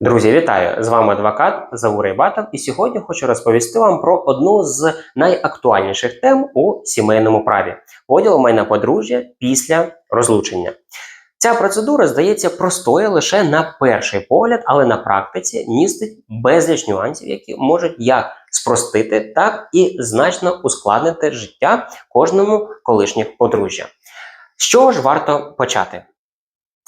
Друзі, вітаю! З вами адвокат Заурій Батов, і сьогодні хочу розповісти вам про одну з найактуальніших тем у сімейному праві поділ майна подружжя після розлучення. Ця процедура здається простою лише на перший погляд, але на практиці містить безліч нюансів, які можуть як спростити, так і значно ускладнити життя кожному колишніх подружжя. З чого ж варто почати?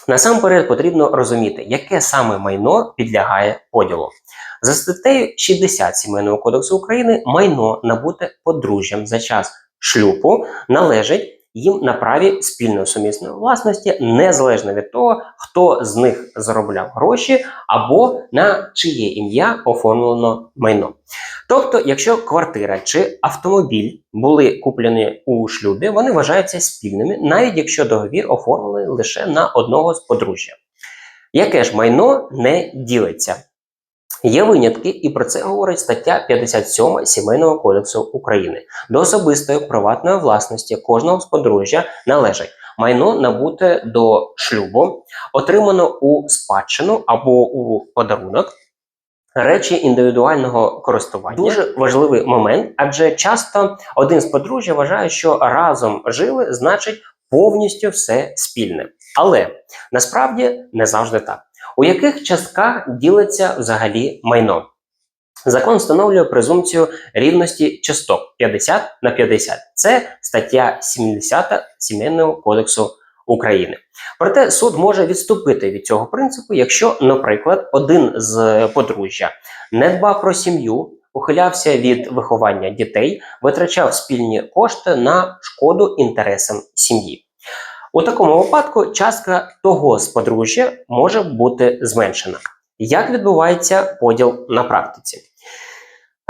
Насамперед потрібно розуміти, яке саме майно підлягає поділу. За статтею 60 Сімейного кодексу України майно набуте подружжям за час шлюбу належить їм на праві спільної сумісної власності, незалежно від того, хто з них заробляв гроші або на чиє ім'я оформлено майно. Тобто, якщо квартира чи автомобіль були куплені у шлюбі, вони вважаються спільними, навіть якщо договір оформлений лише на одного з подружжя. Яке ж майно не ділиться? Є винятки, і про це говорить стаття 57 Сімейного кодексу України. До особистої приватної власності кожного з подружжя належить майно набуте до шлюбу, отримано у спадщину або у подарунок. Речі індивідуального користування дуже важливий момент, адже часто один з подружжя вважає, що разом жили, значить повністю все спільне. Але насправді не завжди так. У яких частках ділиться взагалі майно? Закон встановлює презумпцію рівності часток 50 на 50. Це стаття 70 Сімейного кодексу України. Проте суд може відступити від цього принципу, якщо, наприклад, один з подружжя не дбав про сім'ю, ухилявся від виховання дітей, витрачав спільні кошти на шкоду інтересам сім'ї. У такому випадку частка того з подружжя може бути зменшена. Як відбувається поділ на практиці?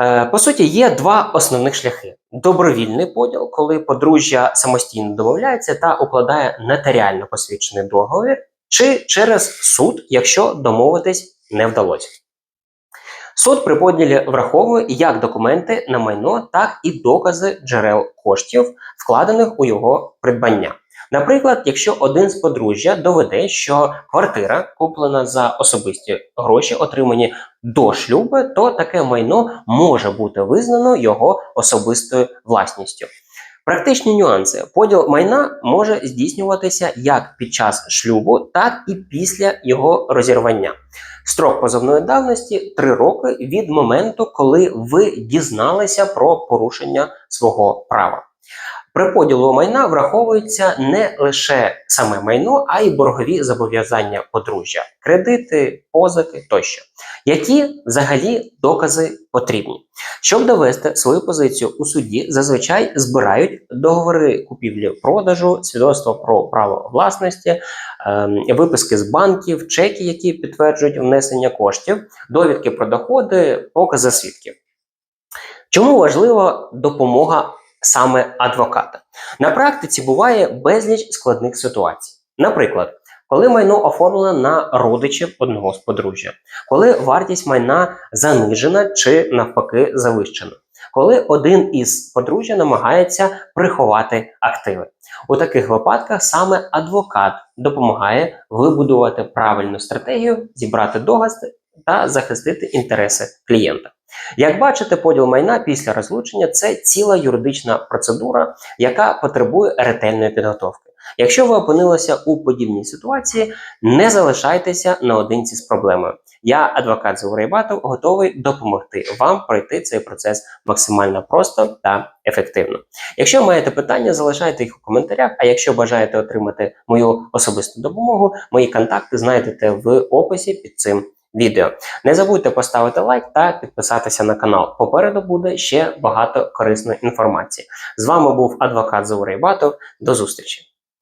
Е, по суті, є два основних шляхи: добровільний поділ, коли подружжя самостійно домовляється та укладає нотаріально посвідчений договір, чи через суд, якщо домовитись не вдалося. Суд при поділі враховує як документи на майно, так і докази джерел коштів, вкладених у його придбання. Наприклад, якщо один з подружжя доведе, що квартира куплена за особисті гроші, отримані до шлюбу, то таке майно може бути визнано його особистою власністю. Практичні нюанси. Поділ майна може здійснюватися як під час шлюбу, так і після його розірвання. Строк позовної давності 3 роки від моменту, коли ви дізналися про порушення свого права. При поділу майна враховується не лише саме майно, а й боргові зобов'язання подружжя, кредити, позики тощо. Які взагалі докази потрібні? Щоб довести свою позицію у суді, зазвичай збирають договори купівлі-продажу, свідоцтво про право власності, ем, виписки з банків, чеки, які підтверджують внесення коштів, довідки про доходи, покази свідків. Чому важлива допомога саме адвоката. На практиці буває безліч складних ситуацій. Наприклад, коли майно оформлено на родичів одного з подружжя, коли вартість майна занижена чи навпаки завищена, коли один із подружжя намагається приховати активи. У таких випадках саме адвокат допомагає вибудувати правильну стратегію, зібрати догази та захистити інтереси клієнта. Як бачите, поділ майна після розлучення це ціла юридична процедура, яка потребує ретельної підготовки. Якщо ви опинилися у подібній ситуації, не залишайтеся наодинці з проблемою. Я, адвокат Заурей Батов, готовий допомогти вам пройти цей процес максимально просто та ефективно. Якщо маєте питання, залишайте їх у коментарях. А якщо бажаєте отримати мою особисту допомогу, мої контакти знайдете в описі під цим відео. Не забудьте поставити лайк та підписатися на канал. Попереду буде ще багато корисної інформації. З вами був адвокат Заурей Батов. До зустрічі!